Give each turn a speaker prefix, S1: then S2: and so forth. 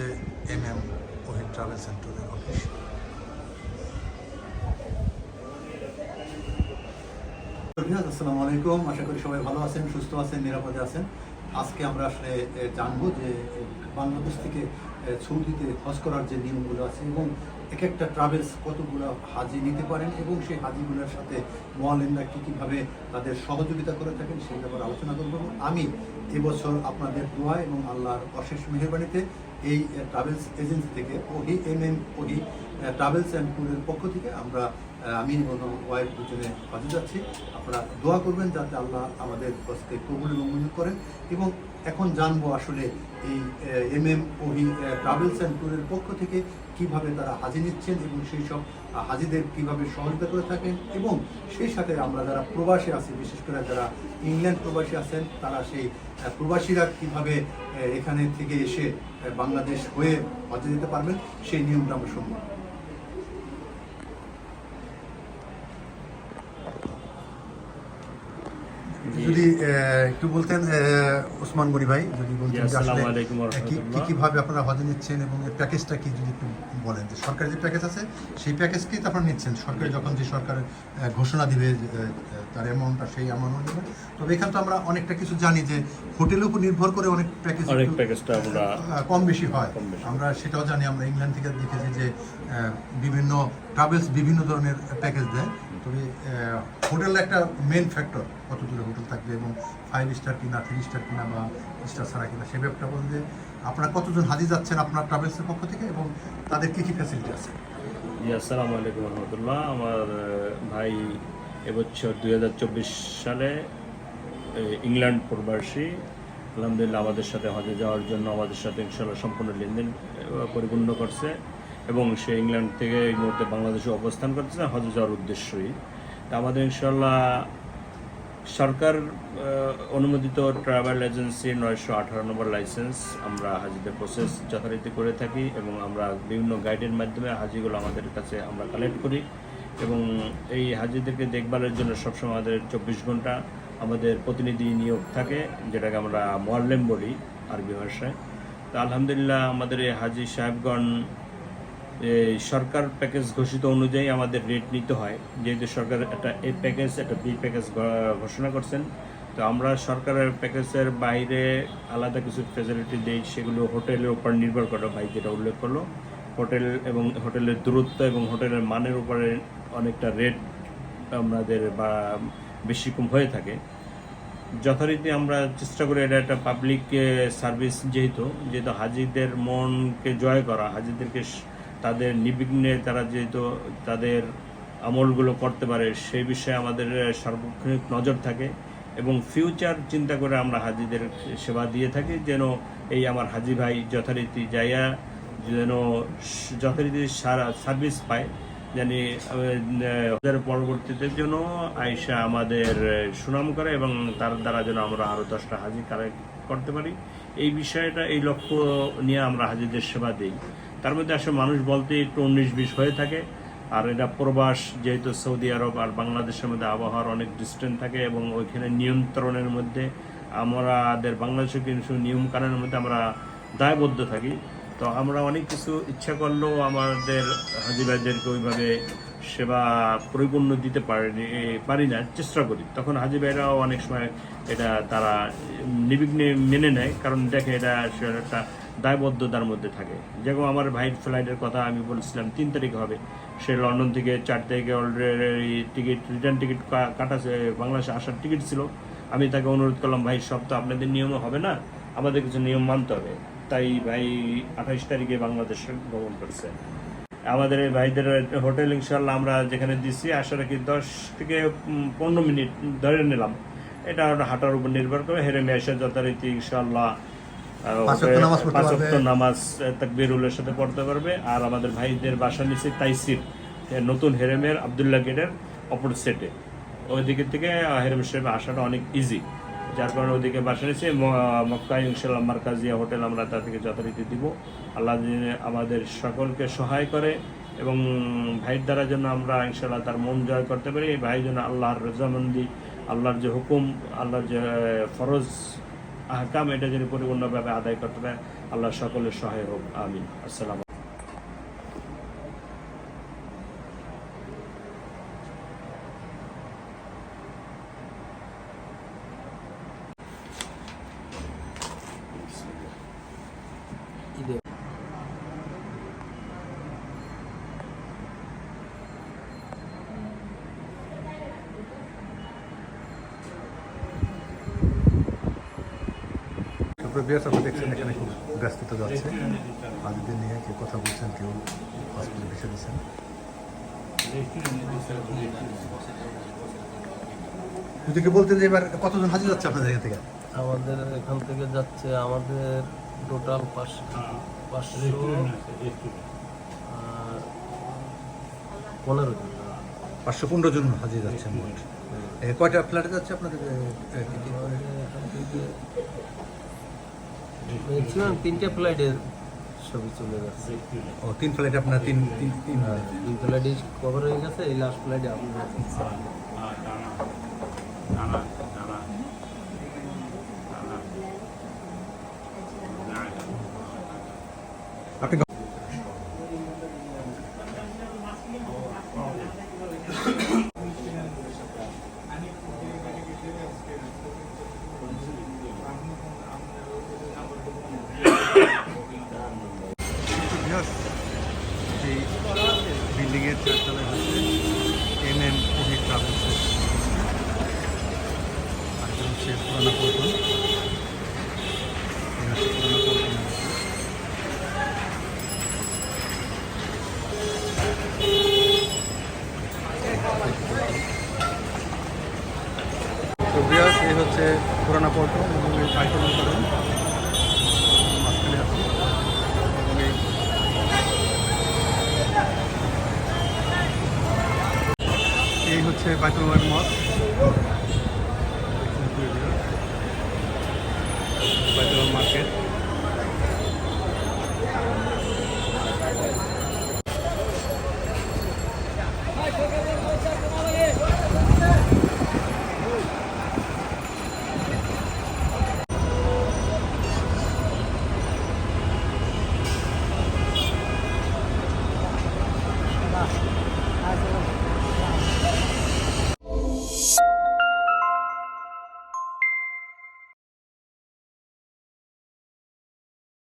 S1: হচ্ছে M M Ohid travel সেন্টারের office আসসালামু আলাইকুম। আশা করি সবাই ভালো আছেন, সুস্থ আছেন, নিরাপদে আছেন। আজকে আমরা আসলে জানব যে বাংলাদেশ থেকে সৌদিতে হজ করার যে নিয়মগুলো আছে এবং এক একটা ট্রাভেলস কতগুলো হাজি নিতে পারেন এবং সেই হাজিগুলোর সাথে মোয়ালেনরা কী কীভাবে তাদের সহযোগিতা করে থাকেন সেই ব্যাপারে আলোচনা করব। আমি এবছর আপনাদের দোয়া এবং আল্লাহর অশেষ মেহরবানিতে এই ট্রাভেলস এজেন্সি থেকে Ohi M M Ohi travels and ট্যুরের পক্ষ থেকে আমরা আমি এবং ওয়াইফ দুজনে হজে যাচ্ছি। আপনারা দোয়া করবেন যাতে আল্লাহ আমাদের কষ্টে কবুল মঞ্জুর করেন। এবং এখন জানব আসলে এই M M Ohi travels and ট্যুরের পক্ষ থেকে কীভাবে তারা হাজি নিচ্ছেন এবং সেই সব হাজিদের কীভাবে সহযোগিতা করে থাকেন এবং সেই সাথে আমরা যারা প্রবাসী আছি, বিশেষ করে যারা ইংল্যান্ড প্রবাসী আছেন, তারা সেই প্রবাসীরা কীভাবে এখানে থেকে এসে বাংলাদেশ হয়ে হজে যেতে পারবেন, সেই নিয়মটা আমরা শুনব। যদি একটু বলতেন ওসমান গনি ভাই যদি বলতেন কি কি কীভাবে আপনারা হজে নিচ্ছেন এবং এর প্যাকেজটা কি যদি একটু বলেন যে সরকারি যে প্যাকেজ আছে সেই প্যাকেজকেই তো আপনারা নিচ্ছেন। সরকার যখন যে সরকার ঘোষণা দিবে তার অ্যামাউন্টটা সেই অ্যামাউন্ট নেবেন তবে এখানে তো আমরা অনেকটা কিছু জানি যে হোটেলের উপর নির্ভর করে অনেক প্যাকেজ
S2: অনেক প্যাকেজটা আমরা
S1: কম বেশি হয়। আমরা সেটাও জানি আমরা ইংল্যান্ড থেকে দেখেছি যে বিভিন্ন ট্রাভেলস বিভিন্ন ধরনের প্যাকেজ দেয়। তবে হোটেল একটা মেন ফ্যাক্টর কত দূরে হোটেল থাকবে এবং ফাইভ স্টার কিনা থ্রি স্টার কিনা বা স্টার ছাড়া কিনা, সে ব্যাপারটা বলতে আপনারা কতজন হাজি যাচ্ছেন আপনার ট্রাভেলসের পক্ষ থেকে এবং তাদের কী কী ফ্যাসিলিটি আছে?
S2: জি, আসসালামু আলাইকুম রহমতুল্লাহ। আমার ভাই এবছর দুই হাজার চব্বিশ সালে ইংল্যান্ড প্রবাসী। আলহামদুলিল্লাহ আমাদের সাথে হজে যাওয়ার জন্য আমাদের সাথে ইনশাল্লাহ সম্পূর্ণ লেনদেন পরিপূর্ণ করছে। এবং সে ইংল্যান্ড থেকে এই মুহূর্তে বাংলাদেশে অবস্থান করছে হজে যাওয়ার উদ্দেশ্যই। তা আমাদের ইনশাল্লাহ সরকার অনুমোদিত ট্রাভেল এজেন্সি নয়শো আঠারো নম্বর লাইসেন্স আমরা হাজিদের প্রসেস যথারীতি করে থাকি এবং আমরা বিভিন্ন গাইডের মাধ্যমে হাজিগুলো আমাদের কাছে আমরা কালেক্ট করি এবং এই হাজিদেরকে দেখভালের জন্য সবসময় আমাদের চব্বিশ ঘণ্টা আমাদের প্রতিনিধি নিয়োগ থাকে, যেটাকে আমরা মোয়াল্লেম বলি আরবি ভাষায়। তো আলহামদুলিল্লাহ আমাদের এই হাজি সাহেবগণ সরকার প্যাকেজ ঘোষিত অনুযায়ী আমাদের রেট নিতে হয়। যেহেতু সরকার একটা এ প্যাকেজ একটা বি প্যাকেজ ঘোষণা করছেন, তো আমরা সরকারের প্যাকেজের বাইরে আলাদা কিছু ফেসিলিটি দিই, সেগুলো হোটেলের উপর নির্ভর করে ভাই যেটা উল্লেখ করল। হোটেল এবং হোটেলের দূরত্ব এবং হোটেলের মানের উপরে অনেকটা রেট আমাদের বা বেশি কম হয়ে থাকে। যথারীতি আমরা চেষ্টা করি এটা একটা পাবলিক সার্ভিস যেহেতু যেহেতু হাজিদের মনকে জয় করা, হাজিদেরকে তাদের নির্বিঘ্নে তারা যেহেতু তাদের আমলগুলো করতে পারে, সেই বিষয়ে আমাদের সার্বক্ষণিক নজর থাকে এবং ফিউচার চিন্তা করে আমরা হাজিদের সেবা দিয়ে থাকি যেন এই আমার হাজি ভাই যথারীতি যাইয়া যেন যথারীতি সারা সার্ভিস পায়, জানি পরবর্তীতে জন্য আয়সা আমাদের সুনাম করে এবং তার দ্বারা যেন আমরা আরও দশটা হাজি কালেক্ট করতে পারি। এই বিষয়টা, এই লক্ষ্য নিয়ে আমরা হাজিদের সেবা দিই। তার মধ্যে আসলে মানুষ বলতে একটু উনিশ বিশ হয়ে থাকে। আর এটা প্রবাস যেহেতু সৌদি আরব আর বাংলাদেশের মধ্যে আবহাওয়ার অনেক ডিস্টেন্স থাকে এবং ওইখানে নিয়ন্ত্রণের মধ্যে আমাদের বাংলাদেশের কিছু নিয়ম কানুনের মধ্যে আমরা দায়বদ্ধ থাকি। তো আমরা অনেক কিছু ইচ্ছা করলেও আমাদের হাজি ভাইদেরকে ওইভাবে সেবা পরিপূর্ণ দিতে পারি পারি না, চেষ্টা করি। তখন হাজি ভাইরাও অনেক সময় এটা তারা নিবিঘ্নে মেনে নেয়। কারণ দেখে এটা একটা দায়বদ্ধতার মধ্যে থাকে। যেরকম আমার ভাইয়ের ফ্লাইটের কথা আমি বলছিলাম, তিন তারিখ হবে। সে লন্ডন থেকে চার তারিখে অলরেডি টিকিট রিটার্ন টিকিট কাটা বাংলাদেশে আসার টিকিট ছিল। আমি তাকে অনুরোধ করলাম, ভাই, সব তো আপনাদের নিয়মও হবে না? আমাদের কিছু নিয়ম মানতে হবে। তাই ভাই আঠাইশ তারিখে বাংলাদেশে ভ্রমণ করছে। আমাদের এই ভাইদের হোটেল ইনশাল্লাহ আমরা যেখানে দিচ্ছি আশা রাখি দশ থেকে পনেরো মিনিট ধরে নিলাম। এটা হাঁটার উপর নির্ভর করে হেরে মেশে যথারীতি ইনশাল্লাহ
S1: নামাজ
S2: তাকবিরুলের সাথে পড়তে পারবে। আর আমাদের ভাইদের বাসা নিচে তাইসির নতুন হেরেমের আবদুল্লাহ গেটের অপর সেটে। ওই দিকের থেকে হেরেম সাহেব আসাটা অনেক ইজি যার কারণে ওদিকে বাসা নিয়েছে মক্কা ইনশাল্লাহ মার্কাজিয়া হোটেল আমরা তা থেকে যথারীতি দিব। আল্লাহ আমাদের সকলকে সহায় করে এবং ভাইয়ের দ্বারা যেন আমরা ইনশাল্লাহ তার মন জয় করতে পারি। এই ভাই যেন আল্লাহর রজামন্দি আল্লাহর যে হুকুম আল্লাহর যে ফরজ আহকাম এটা যেন পরিপূর্ণভাবে আদায় করতে পারে আল্লাহ সকলের সহায় হোক আমিন। আসসালাম
S1: বিয়ার আপনারা দেখছেন এখানে খুব ব্যস্ততা যাচ্ছে। আদিদের নিয়ে কেউ কথা বলছেন কেউ হসপিটালে ভেসে দিচ্ছেন যদি বলতেন যে এবার কতজন হাজির যাচ্ছে আপনাদের এখান থেকে?
S3: আমাদের এখান থেকে যাচ্ছে আমাদের টোটাল পাঁচশো পাঁচশো পনেরো জন।
S1: পাঁচশো পনেরো জন হাজির যাচ্ছে মোট। কয়টা ফ্ল্যাটে যাচ্ছে আপনাদের এ, এ, কি কি?
S3: আমাদের এখান থেকে ম্যাক্সিমাম তিনটে ফ্লাইটের ছবি চলে যাচ্ছে
S1: ও তিন ফ্লাইট আপনার তিন তিন তিন
S3: আর দুই ফ্লাইটে কভার হয়ে গেছে এই লাস্ট ফ্লাইটে আপনার
S1: আপনি এই বিল্ডিংয়ের চারতলায় হচ্ছে এম এম ওহি ট্রাভেলসের আর হচ্ছে পুরানা পল্টন। পুরানা হচ্ছে বাইতুল মঠ